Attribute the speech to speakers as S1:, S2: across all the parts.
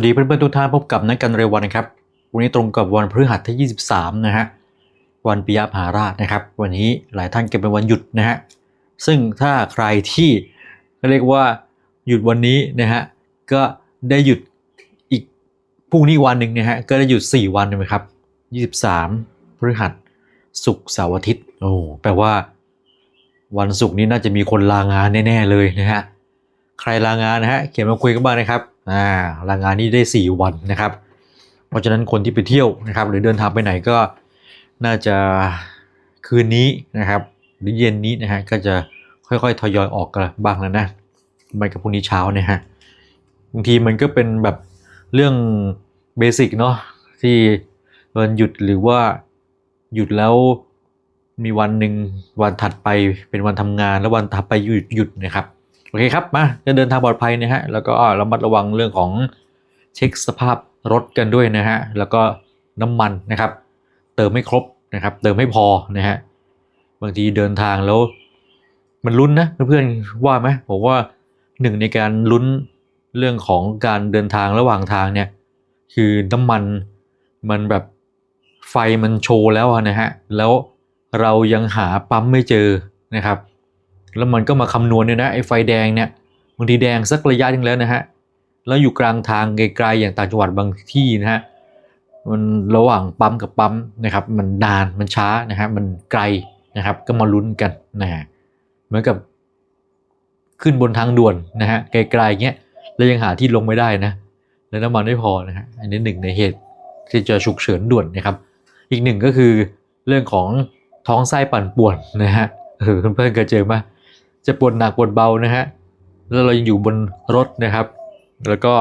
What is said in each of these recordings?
S1: สวัสดีเพื่อนๆทุกท่านพบกับนักการเร็ววันนะครับ วันนี้ตรงกับวันพฤหัสที่ 23 นะฮะวันปิยมหาราชนะครับ วันนี้หลายท่านเก็บเป็นวันหยุดนะฮะซึ่งถ้าใครที่เรียกว่าหยุดวันนี้นะฮะก็ได้หยุดอีกพรุ่งนี้วันหนึ่งนะฮะก็ได้หยุด 4 วันเลยครับ 23 พฤหัสศุกร์เสาร์อาทิตย์โอ้แปลว่าวันศุกร์นี้น่าจะมีคนลางานแน่ๆเลยนะฮะใครลางานนะฮะเขียนมาคุยกันบ้างนะครับ อ่าลางานนี้ได้ 4 วันนะครับ เพราะฉะนั้นคนที่ไปเที่ยวนะครับ หรือเดินทางไปไหนก็น่าจะคืนนี้นะครับหรือเย็นนี้นะฮะก็จะค่อยๆทยอยออกกันบ้างแล้วนะไม่กับพรุ่งนี้เช้าเนี่ยฮะบางทีมันก็เป็นแบบเรื่องเบสิกเนาะที่วันหยุดหรือว่าหยุดแล้วมีวันหนึ่งวันถัดไปเป็นวันทำงาน แล้ววันถัดไปหยุดหยุดนะครับ โอเคครับมาจะเดินทางปลอดภัยนะฮะแล้วก็ระมัดระวังเรื่องของเช็คสภาพรถกันด้วยนะฮะแล้วก็น้ำมันนะครับ เติมไม่ครบนะครับ เติมไม่พอนะฮะบางทีเดินทางแล้ว มันลุ้นนะเพื่อนๆว่าไหมผมว่าหนึ่งในการลุ้นเรื่องของการเดินทางระหว่างทางเนี่ย คือน้ำมันมันแบบไฟมันโชว์แล้วนะฮะแล้วเรายังหาปั๊มไม่เจอนะครับ แล้วมันก็มาคำนวณเนี่ยนะไอ้ไฟแดงเนี่ยบางทีแดงสักระยะหนึงแล้วนะฮะแล้วอยู่กลางทางไกลๆอย่างต่างจังหวัดบางที่นะฮะมันระหว่างปั๊มกับปั๊มนะครับ มันนานมันช้านะฮะมันไกลนะครับ ก็มาลุ้นกันนะฮะเหมือนกับขึ้นบนทางด่วนนะฮะไกลๆเงี้ยแล้วยังหาที่ลงไม่ได้นะแล้วน้ำมันไม่พอนะฮะอันนี้หนึ่งในเหตุที่จะฉุกเฉินด่วนนะครับ อีกหนึ่งก็คือเรื่องของท้องไส้ปั่นป่วนนะฮะเออเพื่อนๆเคยเจอไหม จะปวดหนักปวดเบานะฮะแล้วเรายังอยู่บนรถนะครับ แล้วก็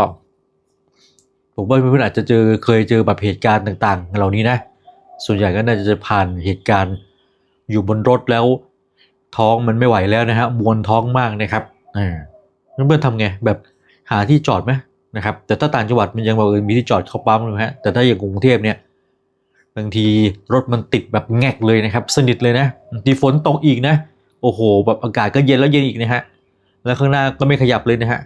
S1: ผมว่าเพื่อนๆอาจจะเจอเคยเจอแบบเหตุการณ์ต่างๆ เหล่านี้นะ ส่วนใหญ่ก็น่าจะผ่านเหตุการณ์อยู่บนรถแล้ว ท้องมันไม่ไหวแล้วนะฮะมวนท้องมากนะครับอ่าเพื่อนๆทำไงแบบหาที่จอดไหมนะครับ แต่ถ้าต่างจังหวัดมันยังบอกเออมีที่จอดเข้าปั๊มเลยฮะแต่ถ้าอย่างกรุงเทพเนี่ยบางทีรถมันติดแบบแงกเลยนะครับ สนิทเลยนะบางทีฝนตกอีกนะ โอ้โห แบบอากาศก็เย็นแล้วเย็นอีกนะฮะ แล้วข้างหน้าก็ไม่ขยับเลยนะฮะ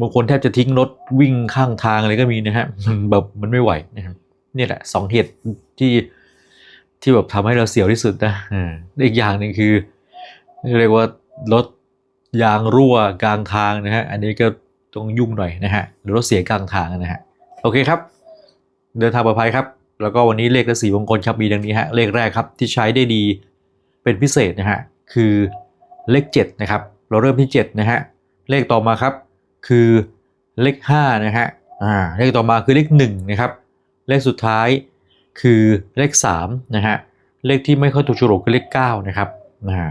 S1: บางคนแทบจะทิ้งรถวิ่งข้างทางอะไรก็มีนะฮะ มันแบบมันไม่ไหวนะครับนี่แหละสองเหตุที่ที่แบบทำให้เราเสียวที่สุดนะอีกอย่างหนึ่งคือ เรียกว่ารถยางรั่วกลางทางนะฮะ อันนี้ก็ต้องยุ่งหน่อยนะฮะ หรือรถเสียกลางทางนะฮะ โอเคครับ เดินทางปลอดภัยครับ แล้วก็วันนี้เลขและสีมงคลครับมีดังนี้ฮะ เลขแรกครับที่ใช้ได้ดีเป็นพิเศษนะฮะ คือเลข7นะครับเราเริ่มที่7นะฮะเลขต่อมาครับคือเลข5นะฮะอ่าเลขต่อมาคือเลข1นะครับเลขสุดท้ายคือเลข3นะฮะเลขที่ไม่ค่อยถูกฉลกคือเลข9นะครับอ่า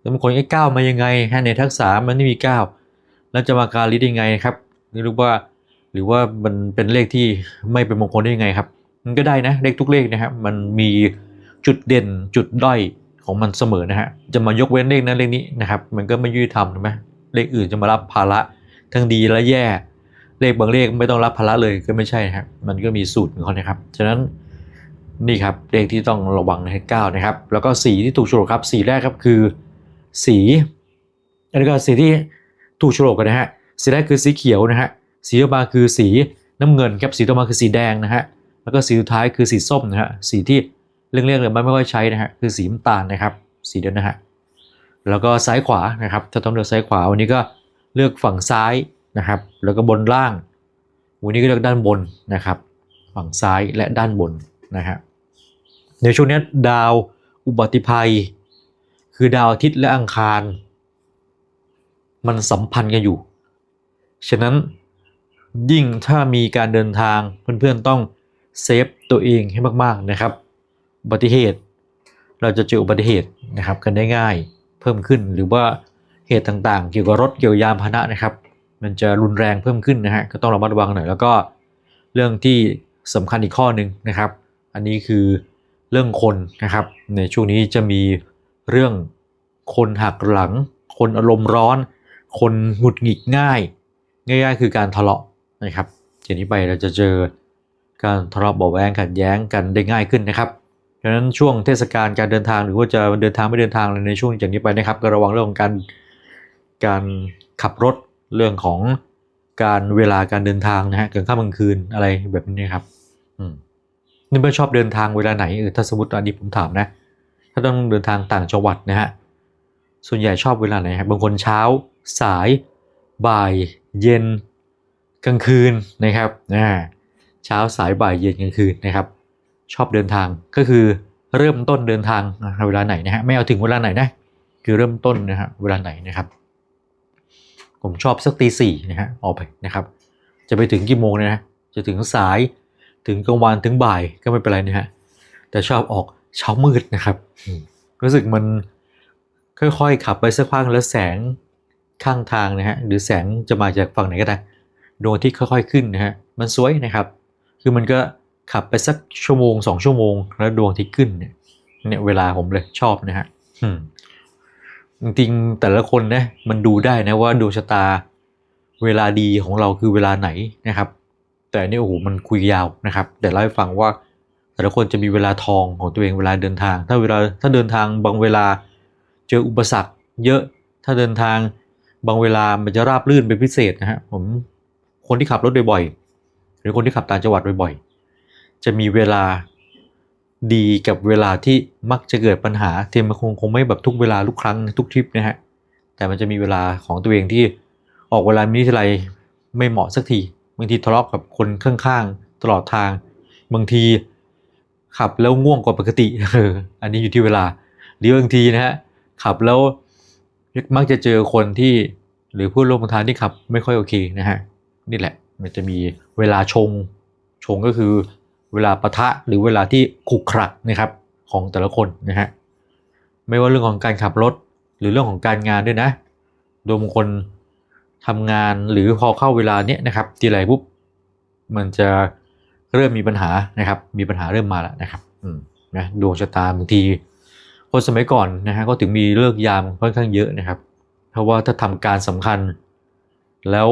S1: แล้วบางคนไอ้9มายังไงฮะในทักษะมันไม่มี 9 แล้วจะมาการลิดยังไงครับหรือว่าหรือว่ามันเป็นเลขที่ไม่เป็นมงคลได้ยังไงครับ มันก็ได้นะเลขทุกเลขนะครับมันมีจุดเด่นจุดด้อย ของมันเสมอนะฮะจะมายกเว้นเลขนั้นเลขนี้นะครับมันก็ไม่ยุติธรรมถูกไหมเลขอื่นจะมารับภาระทั้งดีและแย่ เลขบางเลขไม่ต้องรับภาระเลยก็ไม่ใช่ครับมันก็มีสูตรของเขานะครับฉะนั้นนี่ครับเลขที่ต้องระวังในเก้านะครับ แล้วก็สีที่ถูกโฉลกครับสีแรกครับคือสีอันนี้ก็สีที่ถูกโฉลกกันนะฮะสีแรกคือสีเขียวนะฮะสีต่อมาคือสีน้ำเงินครับสีต่อมาคือสีแดงนะฮะแล้วก็สีสุดท้ายคือสีส้มนะฮะสีที่ เรื่องๆเลยไม่ค่อยใช้นะฮะคือสีน้ำตาลนะครับ สีเดียวนะฮะแล้วก็ซ้ายขวานะครับ ถ้าต้องเลือกซ้ายขวาวันนี้ก็เลือกฝั่งซ้ายนะครับ แล้วก็บนล่าง วันนี้ก็เลือกด้านบนนะครับ ฝั่งซ้ายและด้านบนนะฮะในช่วงนี้ดาวอุบัติภัย คือดาวอาทิตย์และอังคาร มันสัมพันธ์กันอยู่ ฉะนั้นยิ่งถ้ามีการเดินทางเพื่อนๆต้องเซฟตัวเองให้มากๆนะครับ อุบัติเหตุ เราจะเจออุบัติเหตุนะครับกันได้ง่ายเพิ่มขึ้นหรือว่าเหตุต่างๆ เกี่ยวกับรถเกี่ยวยานพาหนะนะครับ มันจะรุนแรงเพิ่มขึ้นนะฮะก็ต้องระมัดระวังหน่อยแล้วก็เรื่องที่สำคัญอีกข้อหนึ่งนะครับ อันนี้คือเรื่องคนนะครับ ในช่วงนี้จะมีเรื่องคนหักหลัง คนอารมณ์ร้อน คนหงุดหงิดง่าย ง่ายๆคือการทะเลาะนะครับจากนี้ไปเราจะเจอการทะเลาะเบาแวงขัดแย้งกันได้ง่ายขึ้นนะครับ ดังนั้นช่วงเทศกาลการเดินทางหรือว่าจะเดินทางไม่เดินทางในช่วงจากนี้ไปนะครับ ก็ระวังเรื่องของการการขับรถเรื่องของการเวลาการเดินทางนะฮะกลางค่ำกลางคืนอะไรแบบนี้ครับ อืมนี่เพื่อนชอบเดินทางเวลาไหนเออถ้าสมมติอันนี้ผมถามนะ ถ้าต้องเดินทางต่างจังหวัดนะฮะส่วนใหญ่ชอบเวลาไหนครับบางคนเช้าสาย บ่าย เย็น กลางคืนนะครับอ่าเช้าสายบ่ายเย็นกลางคืนนะครับ ชอบเดินทางก็คือเริ่มต้นเดินทางเวลาไหนนะฮะไม่เอาถึงเวลาไหนนะคือเริ่มต้นนะฮะเวลาไหนนะครับ ผมชอบสักตีสี่นะฮะออกไปนะครับ จะไปถึงกี่โมงเนยนะจะถึงสายถึงกลางวันถึงบ่ายก็ไม่เป็นไรนะฮะแต่ชอบออกเช้ามืดนะครับ รู้สึกมันค่อยๆ ขับไปสักพักแล้วแสงข้างทางนะฮะหรือแสงจะมาจากฝั่งไหนก็ได้ดวงอาที่ค่อย ๆ ขึ้นนะฮะมันสวยนะครับ คือมันก็ ขับไปสักชั่วโมงสองชั่วโมง แล้วดวงอาที่ขึ้นเนี่ยเนี่ยเวลาผมเลยชอบนะฮะอืมจริงๆแต่ละคนนะมันดูได้นะว่าดวงชะตาเวลาดีของเราคือเวลาไหนนะครับ แต่อันนี่โอ้โหมันคุยยาวนะครับ แต่เล่าให้ฟังว่า แต่ละคนจะมีเวลาทองของตัวเองเวลาเดินทาง ถ้าเวลาถ้าเดินทางบางเวลาเจออุปสรรค เยอะถ้าเดินทางบางเวลามันจะราบรื่นเป็นพิเศษนะฮะผมคนที่ขับรถบ่อยๆหรือคนที่ขับต่างจังหวัดบ่อยๆ จะมีเวลาดีกับเวลาที่มักจะเกิดปัญหาเทมมันคงคงไม่แบบทุกเวลาทุกครั้งทุกทริปนะฮะแต่มันจะมีเวลาของตัวเองที่ออกเวลามิทีไรไม่เหมาะสักทีบางทีทะเลาะกับคนข้างๆตลอดทาง บางทีขับแล้วง่วงกว่าปกติอออันนี้อยู่ที่เวลาหรือบางทีนะฮะขับแล้วมักจะเจอคนที่หรือผู้ร่วมทางที่ขับไม่ค่อยโอเคนะฮะนี่แหละมันจะมีเวลาชงชงก็คือ เวลาปะทะหรือเวลาที่ขุกขรักนะครับของแต่ละคนนะฮะไม่ว่าเรื่องของการขับรถหรือเรื่องของการงานด้วยนะ โดยบางคนทำงานหรือพอเข้าเวลาเนี้ยนะครับทีไรปุ๊บมันจะเริ่มมีปัญหานะครับ มีปัญหาเริ่มมาแล้วนะครับอืมนะดวงชะตาบางที คนสมัยก่อนนะฮะก็ถึงมีเลิกยามค่อนข้างเยอะนะครับ เพราะว่าถ้าทำการสำคัญ แล้ว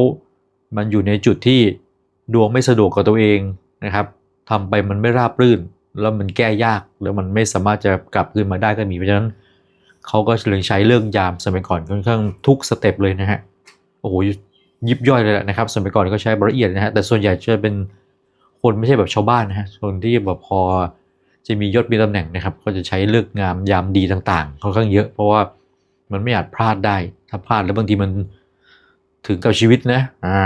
S1: มันอยู่ในจุดที่ดวงไม่สะดวกกับตัวเองนะครับ ทำไปมันไม่ราบรื่น แล้วมันแก้ยากแล้วมันไม่สามารถจะกลับคืนมาได้ก็มีเพราะฉะนั้นเขาก็เลยใช้เรื่องยามสมัยก่อนค่อนข้างทุกสเต็ปเลยนะฮะโอ้โหยิบย่อยเลยแหละนะครับ สมัยก่อนก็ใช้ละเอียดนะฮะแต่ส่วนใหญ่จะเป็นคนไม่ใช่แบบชาวบ้านนะฮะคนที่แบบพอจะมียศมีตำแหน่งนะครับ ก็จะใช้เลือกงามยามดีต่างๆค่อนข้างเยอะ เพราะว่ามันไม่อาจพลาดได้ ถ้าพลาดแล้วบางทีมันถึงกับชีวิตนะอ่า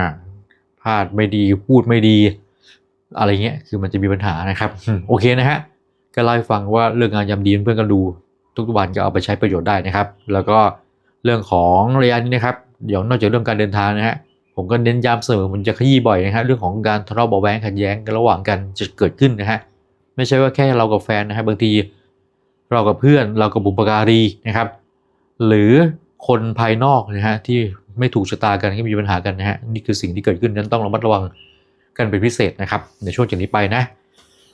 S1: พลาดไม่ดีพูดไม่ดี อะไรเงี้ยคือมันจะมีปัญหานะครับอืมโอเคนะฮะก็เล่าให้ฟังว่าเรื่องงานยำดีเพื่อนๆก็ดู ทุกวันก็เอาไปใช้ประโยชน์ได้นะครับ แล้วก็เรื่องของระยะนี้นะครับเดี๋ยวนอกจากเรื่องการเดินทางนะฮะผมก็เน้นย้ำเสมอมันจะขยี้บ่อยนะฮะเรื่องของการทะเลาะเบาะแว้งขัดแย้งกันระหว่างกันจะเกิดขึ้นนะฮะไม่ใช่ว่าแค่เรากับแฟนนะฮะบางทีเรากับเพื่อนเรากับบุปการีนะครับ หรือคนภายนอกนะฮะที่ไม่ถูกชะตากันก็มีปัญหากันนะฮะนี่คือสิ่งที่เกิดขึ้นนั้นต้องระมัดระวัง กันเป็นพิเศษนะครับ ในช่วงจากนี้ไปนะ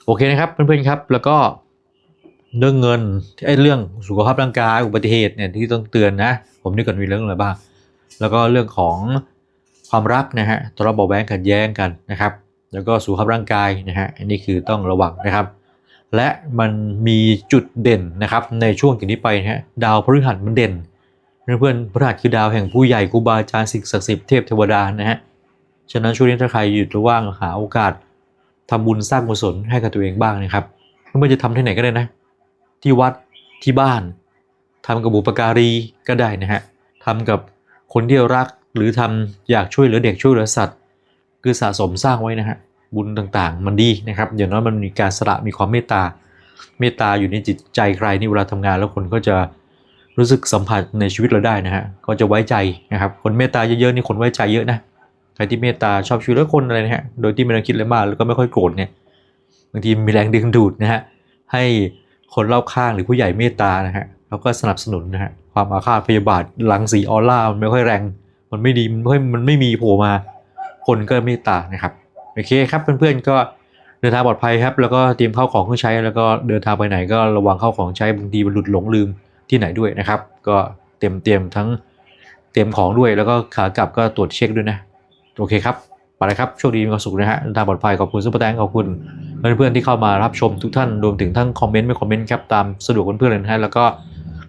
S1: โอเคนะครับเพื่อนๆครับแล้วก็เรื่องเงินไอ้เรื่องสุขภาพร่างกายอุบัติเหตุเนี่ยที่ต้องเตือนนะ ผมนี่ก่อนมีเรื่องอะไรบ้าง แล้วก็เรื่องของความรักนะฮะทะเลาะเบาแว้งขัดแย้งกันนะครับ แล้วก็สุขภาพร่างกายนะฮะอันนี้คือต้องระวังนะครับ และมันมีจุดเด่นนะครับในช่วงจากนี้ไปนะฮะดาวพฤหัสมันเด่นเพื่อนๆพฤหัสคือดาวแห่งผู้ใหญ่ครูบาอาจารย์สิ่งศักดิ์สิทธิ์เทพเทวดานะฮะ ฉะนั้นช่วงนี้ถ้าใครหยุดหรือว่างหาโอกาสทำบุญสร้างกุศลให้กับตัวเองบ้างนะครับไม่ว่าจะทำที่ไหนก็ได้นะ ที่วัดที่บ้านทำกับบุปการีก็ได้นะฮะทำกับคนที่รักหรือทำอยากช่วยเหลือเด็กช่วยเหลือสัตว์ คือสะสมสร้างไว้นะฮะบุญต่างๆ มันดีนะครับอย่างน้อยมันมีการสละมีความเมตตาเมตตาอยู่ในจิตใจใครนี่เวลาทำงานแล้วคนก็จะรู้สึกสัมผัสในชีวิตเราได้นะฮะก็จะไว้ใจนะครับ คนเมตตาเยอะๆนี่คนไว้ใจเยอะนะ ครที่เมตตาชอบช่วยเหลือคนอะไรนะฮะ โดยที่ไม่ต้องคิดอะไรมากแล้วก็ไม่ค่อยโกรธเนี่ยบางทีมีแรงดึงดูดนะฮะให้คนรอบข้างหรือผู้ใหญ่เมตตานะฮะแล้วก็สนับสนุนนะฮะความอาฆาตพยาบาทหลังสีออร่ามันไม่ค่อยแรง มันไม่ดีมันไม่ค่อยมันไม่มีโผล่มาคนก็เมตตานะครับโอเคครับเพื่อนๆก็เดินทางปลอดภัยครับ แล้วก็เตรียมเข้าของเครื่องใช้แล้วก็เดินทางไปไหนก็ระวังเข้าของใช้บางทีมันหลุดหลงลืมที่ไหนด้วยนะครับ ก็เตรียมเตรียมทั้งเตรียมของด้วยแล้วก็ขากลับก็ตรวจเช็คด้วยนะ โอเคครับไปเลยครับโชคดีมีความสุขนะฮะทางปลอดภัยขอบคุณซุปเปอร์แตงขอบคุณเพื่อนๆที่เข้ามารับชมทุกท่านรวมถึงทั้งคอมเมนต์ไม่คอมเมนต์ครับตามสะดวกเพื่อนๆเลยนะฮะแล้วก็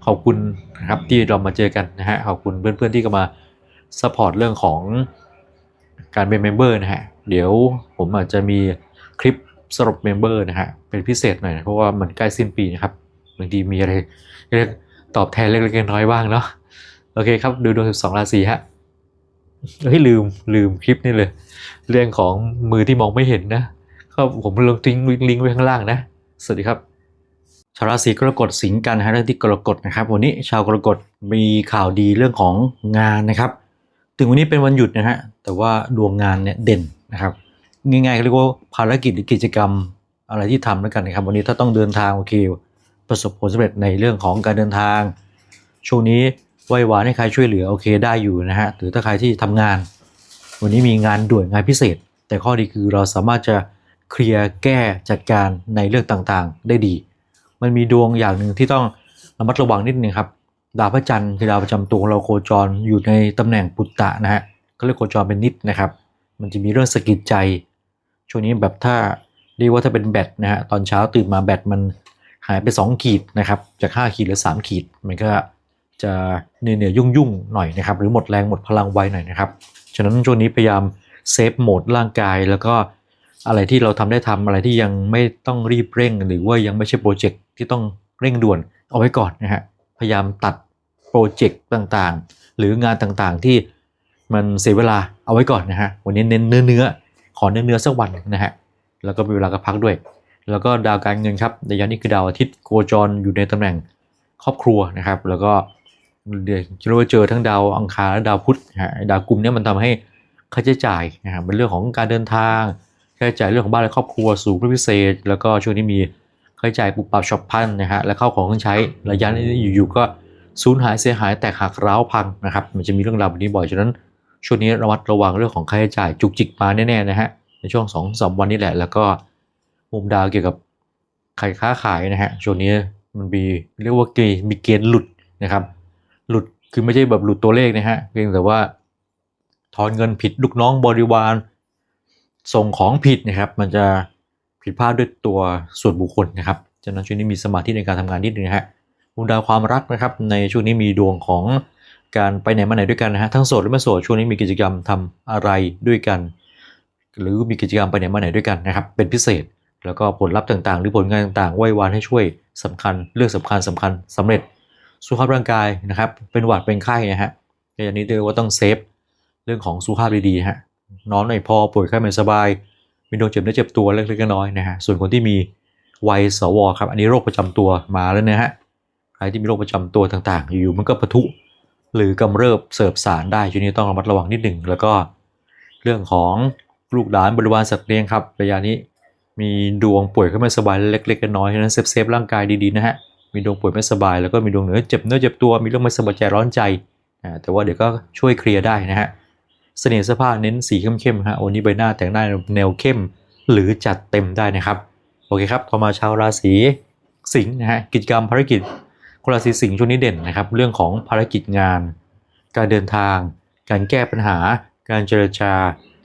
S1: ขอบคุณนะครับที่เรามาเจอกันนะฮะขอบคุณเพื่อนๆที่ก็มาซัพพอร์ตเรื่องของการเป็นเมมเบอร์นะฮะเดี๋ยวผมอาจจะมีคลิปสรุปเมมเบอร์นะฮะเป็นพิเศษหน่อยนะเพราะว่ามันใกล้สิ้นปีนะครับบางทีมีอะไรเรียกตอบแทนเล็กๆน้อยๆบ้างเนาะโอเคครับดูดวง 12 ราศีฮะ เฮ้ยลืมลืมคลิปนี่เลย เรื่องของมือที่มองไม่เห็นนะก็ผมลงทิ้งลิงก์ไว้ข้างล่างนะ สวัสดีครับชาวราศีกรกฎสิงห์กันนะฮะเรื่องที่กรกฎนะครับ วันนี้ชาวกรกฎมีข่าวดีเรื่องของงานนะครับ ถึงวันนี้เป็นวันหยุดนะฮะแต่ว่าดวงงานเนี่ยเด่นนะครับง่ายๆเขาเรียกว่าภารกิจหรือกิจกรรมอะไรที่ทำแล้วกันนะครับ วันนี้ถ้าต้องเดินทางโอเคประสบผลสำเร็จในเรื่องของการเดินทาง ช่วงนี้ ไหวหวานให้ใครช่วยเหลือโอเคได้อยู่นะฮะหรือถ้าใครที่ทำงาน วันนี้มีงานด่วนงานพิเศษ แต่ข้อดีคือเราสามารถจะเคลียร์แก้จัดการในเรื่องต่างๆ ได้ดี มันมีดวงอย่างหนึ่งที่ต้องระมัดระวังนิดนึงครับดาวพระจันทร์คือดาวประจำตัวของเราโคจรอยู่ในตำแหน่งปุตตะนะฮะก็เรียกโคจรเป็นนิดนะครับ มันจะมีเรื่องสะกิดใจ ช่วงนี้แบบถ้าเรียกว่าถ้าเป็นแบตนะฮะตอนเช้าตื่นมาแบตมันหายไป 2 ขีดนะครับจาก 5 ขีดเหรือ 3 ขีด มันก็ จะเหนื่อยๆยุ่งๆหน่อยนะครับ หรือหมดแรงหมดพลังไวหน่อยนะครับ ฉะนั้นช่วงนี้พยายามเซฟโหมดร่างกายแล้วก็อะไรที่เราทำได้ทำอะไรที่ยังไม่ต้องรีบเร่ง หรือว่ายังไม่ใช่โปรเจกต์ที่ต้องเร่งด่วนเอาไว้ก่อนนะฮะพยายามตัดโปรเจกต์ต่างๆ หรืองานต่างๆที่มันเสียเวลาเอาไว้ก่อนนะฮะวันนี้เน้นเนื้อเนื้อๆขอเนื้อเนื้อๆสักวันนะฮะแล้วก็มีเวลาก็พักด้วย แล้วก็ดาวการเงินครับในยานี้คือดาวอาทิตย์โคจรอยู่ในตำแหน่งครอบครัวนะครับ แล้วก็ เดี๋ยวจะรู้ว่าเจอทั้งดาวอังคารและดาวพุธดาวกลุ่มนี้มันทำให้ค่าใช้จ่ายนะครับเป็นเรื่องของการเดินทางค่าใช้จ่ายเรื่องของบ้านและครอบครัวสูงเป็นพิเศษ แล้วก็ช่วงนี้มีค่าใช้จ่ายปุบปับช็อปพันนะฮะและเข้าของเครื่องใช้ระยะนี้อยู่ๆก็สูญหายเสียหายแตกหักร้าวพังนะครับ มันจะมีเรื่องราวแบบนี้บ่อยฉะนั้นช่วงนี้ระมัดระวังเรื่องของค่าใช้จ่ายจุกจิกมาแน่ๆนะฮะในช่วงสองสามวันนี้แหละ แล้วก็มุมดาวเกี่ยวกับขายค้าขายนะฮะช่วงนี้มันมีเรียกว่าเกมีเกณฑ์หลุดนะครับ คือไม่ใช่แบบหลุดตัวเลขนะฮะเพียงแต่ว่าถอนเงินผิดลูกน้องบริวาร ส่งของผิดนะครับ มันจะผิดพลาดด้วยตัวส่วนบุคคลนะครับฉะนั้นช่วงนี้มีสมาธิในการทำงานนิดนึงนะฮะมุมดาวความรักนะครับ ในช่วงนี้มีดวงของการไปไหนมาไหนด้วยกันนะฮะทั้งโสดและไม่โสดช่วงนี้มีกิจกรรมทำอะไรด้วยกัน หรือมีกิจกรรมไปไหนมาไหนด้วยกันนะครับ เป็นพิเศษแล้วก็ผลลัพธ์ต่างๆ หรือผลงานต่างๆไหว้วานให้ช่วยสำคัญเรื่องสำคัญสำคัญสำเร็จ สุขภาพร่างกายนะครับ เป็นหวัดเป็นไข้นะฮะอย่างนี้เรียกว่าต้องเซฟเรื่องของสุขภาพดีๆฮะนอนไม่พอป่วยไข้ไม่สบาย มีโดนเจ็บเนื้อเจ็บตัวเล็กๆน้อยๆนะฮะส่วนคนที่มีวัยสวครับอันนี้โรคประจำตัวมาแล้วนะฮะใครที่มีโรคประจำตัวต่างๆ อยู่มันก็ปะทุหรือกำเริบเสิร์ฟสารได้ช่วงนี้ต้องระมัดระวังนิดหนึ่งแล้วก็เรื่องของลูกหลานบริวารสัตว์เลี้ยงครับระยะนี้มีดวงป่วยก็ไม่สบายเล็กๆน้อยๆฉะนั้นเซฟเซฟร่างกายดีๆนะฮะ มีดวงป่วยไม่สบาย แล้วก็มีดวงเหนือเจ็บเนื้อเจ็บตัว มีเรื่องไม่สบายใจร้อนใจแต่ว่าเดี๋ยวก็ช่วยเคลียร์ได้นะฮะ เสน่ห์เสื้อผ้าเน้นสีเข้มๆฮะ วันนี้ใบหน้าแต่งหน้าแนวเข้มหรือจัดเต็มได้นะครับ โอเคครับ ต่อมาชาวราศีสิงห์นะฮะ กิจกรรมภารกิจคนราศีสิงห์ช่วงนี้เด่นนะครับ เรื่องของภารกิจงาน การเดินทาง การแก้ปัญหา การเจรจา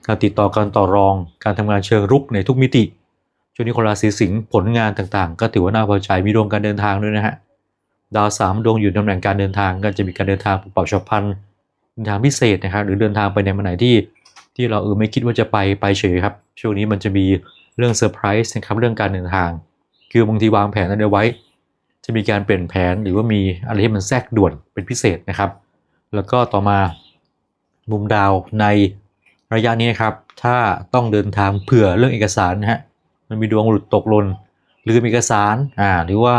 S1: การติดต่อการต่อรอง การทำงานเชิงรุกในทุกมิติ ช่วงนี้คนราศีสิงห์ผลงานต่างๆ ก็ถือว่าน่าพอใจมีดวงการเดินทางด้วยนะฮะดาวสามดวงอยู่ตำแหน่งการเดินทางก็จะมีการเดินทางปรับฉับพันเดินทางพิเศษนะครับหรือเดินทางไปในมาไหนที่ที่เราเออไม่คิดว่าจะไปไปเฉยครับ ช่วงนี้มันจะมีเรื่องเซอร์ไพรส์นะครับเรื่องการเดินทาง คือบางทีวางแผนอะไรไว้ จะมีการเปลี่ยนแผนหรือว่ามีอะไรที่มันแทรกด่วนเป็นพิเศษนะครับ แล้วก็ต่อมามุมดาวในระยะนี้นะครับ ถ้าต้องเดินทางเผื่อเรื่องเอกสารนะฮะ มันมีดวงหลุดตกหล่นลืมเอกสารอ่าหรือว่า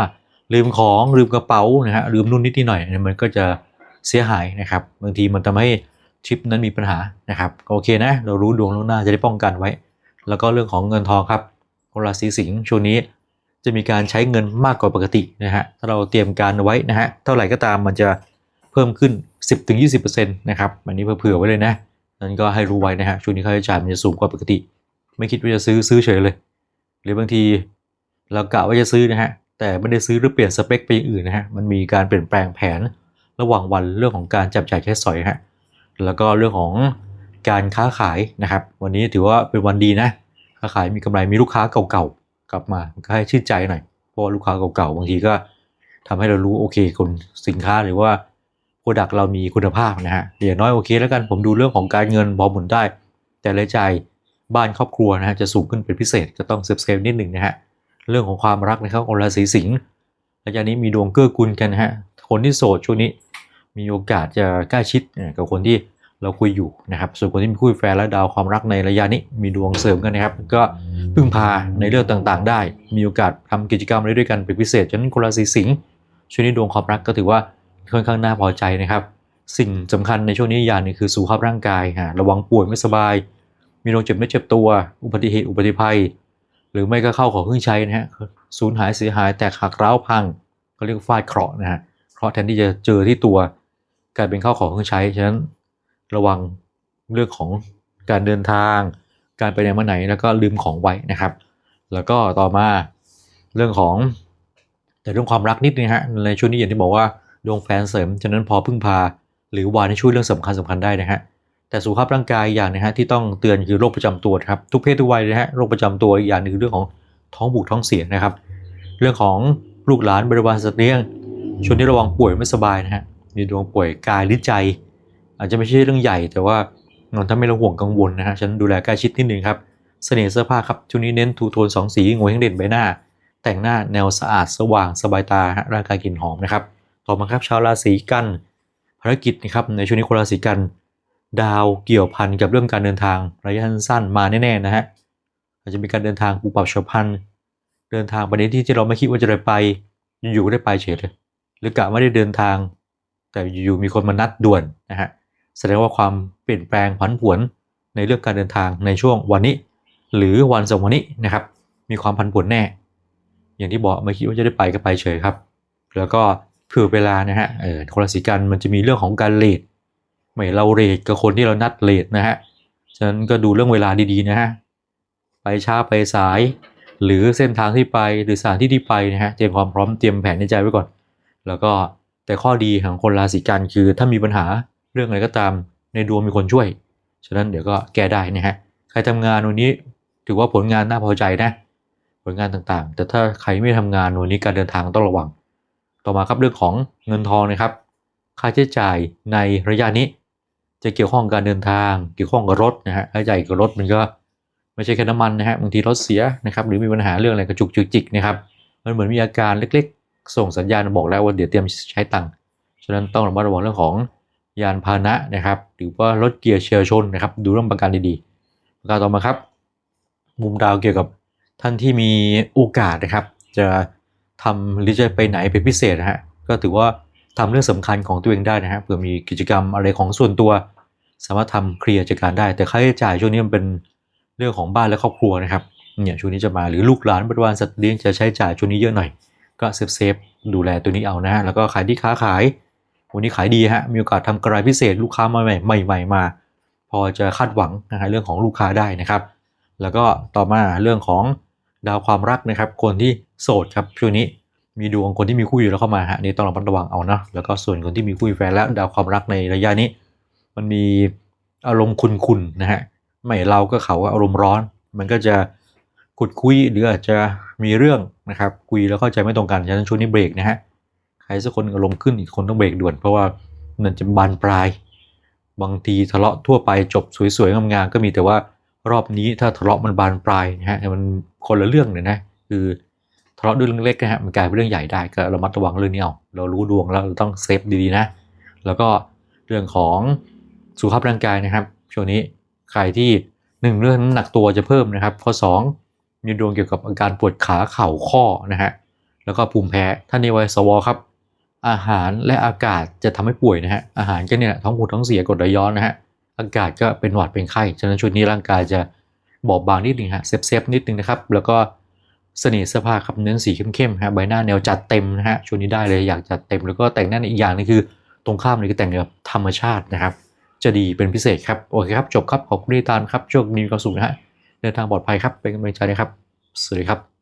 S1: ลืมของลืมกระเป๋านะฮะลืมนู่นนิดนิดหน่อยเนี่ยมันก็จะเสียหายนะครับ บางทีมันทำให้ทริปนั้นมีปัญหานะครับก็โอเคนะ เรารู้ดวงล่วงหน้าจะได้ป้องกันไว้ แล้วก็เรื่องของเงินทองครับคนราศีสิงห์ช่วงนี้จะมีการใช้เงินมากกว่าปกตินะฮะถ้าเราเตรียมการเอาไว้นะฮะเท่าไหร่ก็ตามมันจะเพิ่มขึ้น 10-20%นะครับอันนี้เผื่อไว้เลยนะนั้นก็ให้รู้ไว้นะฮะช่วงนี้ค่าใช้จ่ายมันจะสูงกว่าปกติ ไม่คิดว่าจะซื้อซื้อเฉยเลยห รือบางทีเรากะว่าจะซื้อนะฮะแต่ไม่ได้ซื้อหรือเปลี่ยนสเปคไปอย่างอื่นนะฮะมันมีการเปลี่ยนแปลงแผนระหว่างวันเรื่องของการจับจ่ายใช้สอยฮะแล้วก็เรื่องของการค้าขายนะครับ วันนี้ถือว่าเป็นวันดีนะค้าขายมีกำไรมีลูกค้าเก่าๆกลับมาก็ให้ชื่นใจหน่อยเพราะลูกค้าเก่าๆบางทีก็ทำให้เรารู้โอเคคนสินค้าหรือว่าโปรดักเรามีคุณภาพนะฮะเดี๋ยวน้อยโอเค แล้วกันผมดูเรื่องของการเงินพอหมุนได้ แต่แต่รายจ่าย บ้านครอบครัวนะฮะจะสูงขึ้นเป็นพิเศษก็ต้องเซฟเซฟนิดหนึ่งนะฮะเรื่องของความรักนะครับคนราศีสิงห์ระยะนี้มีดวงเกื้อกูลกันนะฮะคนที่โสดช่วงนี้มีโอกาสจะใกล้ชิดกับคนที่เราคุยอยู่นะครับ ส่วนคนที่มีคู่แฟนและดาวความรักในระยะนี้มีดวงเสริมกันนะครับ ก็พึ่งพาในเรื่องต่างๆ ได้ มีโอกาสทำกิจกรรมอะไรด้วยกันเป็นพิเศษฉะนั้นคนราศีสิงห์ช่วงนี้ดวงความรักก็ถือว่าค่อนข้างน่าพอใจนะครับ สิ่งสำคัญในช่วงนี้อย่างนึงคือสุขภาพร่างกายฮะระวังป่วยไม่สบาย มีโรคเจ็บไม่เจ็บตัว อุบัติเหตุอุบัติภัย หรือไม่ก็เข้าของเครื่องใช้นะฮะสูญหายเสียหายแตกหักร้าวพังก็เรียกฟาดเคราะห์นะฮะเคราะห์แทนที่จะเจอที่ตัวกลายเป็นเข้าของเครื่องใช้ฉะนั้นระวังเรื่องของการเดินทาง การไปไหนมาไหนแล้วก็ลืมของไว้นะครับ แล้วก็ต่อมาเรื่องของแต่เรื่องความรักนิดนึงฮะในช่วงนี้อย่างที่บอกว่าดวงแฟนเสริมฉะนั้นพอพึ่งพา หรือวานให้ช่วยเรื่องสำคัญสำคัญได้นะฮะ แต่สุขภาพร่างกายอย่างนะฮะที่ต้องเตือนคือโรคประจำตัวครับทุกเพศทุกวัยนะฮะโรคประจำตัวอีกอย่างหนึงคือเรื่องของท้องผูกท้องเสียนะครับ เรื่องของลูกหลานบริวารสัตว์เลี้ยงช่วงนี้ระวังป่วยไม่สบายนะฮะมีดวงป่วยกายหรือใจ อาจจะไม่ใช่เรื่องใหญ่ แต่ว่านอนทำให้เราห่วงกังวลนะฮะฉันดูแลใกล้ชิดนิดนึงครับเสน่ห์เสื้อผ้าครับช่วงนี้เน้นทูโทนสองสีงวยทั้งเด่นใบหน้า แต่งหน้าแนวสะอาดสว่างสบายตาฮะร่างกายกลิ่นหอมนะครับต่อมาครับชาวราศีกันภารกิจนะครับในช่วงนี้คนราศีกัน ดาวเกี่ยวพันกับเรื่องการเดินทางระยะสั้นๆมาแน่ๆนะฮะอาจจะมีการเดินทางปุบปับฉับพลันเดินทางไปในที่ที่เราไม่คิดว่าจะได้ไป อยู่ๆก็ได้ไปเฉยเลยหรือกะไม่ได้เดินทาง แต่อยู่ๆมีคนมานัดด่วนนะฮะแสดงว่าความเปลี่ยนแปลงผันผวนในเรื่องการเดินทางในช่วงวันนี้ หรือวันสองวันนี้นะครับ มีความผันผวนแน่ อย่างที่บอกไม่คิดว่าจะได้ไปก็ไปเฉยครับ แล้วก็เผื่อเวลานะฮะเออคนราศีกันมันจะมีเรื่องของการเลท ไม่เราเลทกับคนที่เรานัดเลทนะฮะ ฉะนั้นก็ดูเรื่องเวลาดีๆนะฮะ ไปช้าไปสาย หรือเส้นทางที่ไปหรือสถานที่ที่ไปนะฮะ เตรียมความพร้อมเตรียมแผนในใจไว้ก่อน แล้วก็แต่ข้อดีของคนราศีกันคือถ้ามีปัญหาเรื่องอะไรก็ตามในดวงมีคนช่วย ฉะนั้นเดี๋ยวก็แก้ได้นะฮะ ใครทำงานวันนี้ถือว่าผลงานน่าพอใจนะ ผลงานต่างๆ แต่ถ้าใครไม่ทำงานวันนี้การเดินทางต้องระวัง ต่อมาครับเรื่องของเงินทองนะครับ ค่าใช้จ่ายในระยะนี้ จะเกี่ยวข้องกับการเดินทาง เกี่ยวข้องกับรถนะฮะค่าใช้จ่กับรถมันก็ไม่ใช่แค่น้ำมันนะฮะบางทีรถเสียนะครับหรือมีปัญหาเรื่องอะไรกระจุกจิกจิกนะครับมันเหมือนมีอาการเล็กๆ ส่งสัญญาณบอกแล้วว่าเดี๋ยวเตรียมใช้ตังค์ฉะนั้นต้องระมัดระวังเรื่องของยานพาหนะนะครับหรือว่ารถเกียร์เฉียวชนนะครับดูเรื่องประกันดีๆประการต่อมาครับ มุมดาวเกี่ยวกับท่านที่มีโอกาสนะครับ จะทำหรือจะไปไหนเป็นพิเศษนะฮะก็ถือว่า ทำเรื่องสำคัญของตัวเองได้นะฮะเผื่อมีกิจกรรมอะไรของส่วนตัว สามารถทำเคลียร์จัดการได้ แต่ค่าใช้จ่ายช่วงนี้มันเป็นเรื่องของบ้านและครอบครัวนะครับเนี่ยช่วงนี้จะมาหรือลูกหลานบริวารสัตว์เลี้ยงจะใช้จ่ายช่วงนี้เยอะหน่อย ก็เซฟเซฟดูแลตัวนี้เอานะฮะแล้วก็ขายที่ค้าขาย วันนี้ขายดีฮะมีโอกาสทำกระไรพิเศษลูกค้ามาใหม่ใหม่มา พอจะคาดหวังนะฮะเรื่องของลูกค้าได้นะครับ แล้วก็ต่อมาเรื่องของดาวความรักนะครับ คนที่โสดครับช่วงนี้ มีดวงคนที่มีคู่อยู่แล้วเข้ามาฮะนี่ต้องระมัดระวังเอานะแล้วก็ส่วนคนที่มีคู่แฟนแล้วดาวความรักในระยะนี้ มันมีอารมณ์คุนๆนะฮะไม่เราก็เขาอารมณ์ร้อน มันก็จะขุดคุยหรืออาจจะมีเรื่องนะครับคุยแล้วเข้าใจไม่ตรงกันฉะนั้นช่วงนี้เบรกนะฮะใครสักคนอารมณ์ขึ้นอีกคนต้องเบรกด่วน เพราะว่ามันจะบานปลาย บางทีทะเลาะทั่วไปจบสวยๆงามๆก็มีแต่ว่ารอบนี้ถ้าทะเลาะมันบานปลายนะฮะมันคนละเรื่องเลยนะคือ ทะเลาะด้วยเรื่องเล็กนะฮะมันกลายเป็นเรื่องใหญ่ได้ก็ระมัดระวังเรื่องนี้เอาเรารู้ดวงแล้วเราต้องเซฟดีๆนะ แล้วก็เรื่องของสุขภาพร่างกายนะครับ ช่วงนี้ใครที่หนึ่งเรื่องน้ำหนักตัวจะเพิ่มนะครับ ข้อสองมีดวงเกี่ยวกับอาการปวดขาเข่าข้อนะฮะแล้วก็ภูมิแพ้ท่านในวัยสวครับอาหารและอากาศจะทำให้ป่วยนะฮะอาหารก็เนี่ยท้องผูกท้องเสียกดไหลย้อนนะฮะอากาศก็เป็นหวัดเป็นไข้ฉะนั้นช่วงนี้ร่างกายจะบอบบางนิดนึงฮะเซฟเซฟนิดนึงนะครับ แล้วก็ เสน่ห์เสื้อผ้าครับเน้นสีเข้มๆฮะใบหน้าแนวจัดเต็มนะฮะช่วงนี้ได้เลยอยากจัดเต็มแล้วก็แต่งหน้าอีกอย่างนึงคือ ตรงข้ามเลยคือแต่งแบบธรรมชาตินะครับ จะดีเป็นพิเศษครับโอเคครับจบครับขอบคุณที่ติดตามครับโชคดีมีความสุขนะฮะเดินทางปลอดภัยครับเป็นกำลังใจนะครับสวัสดีครับ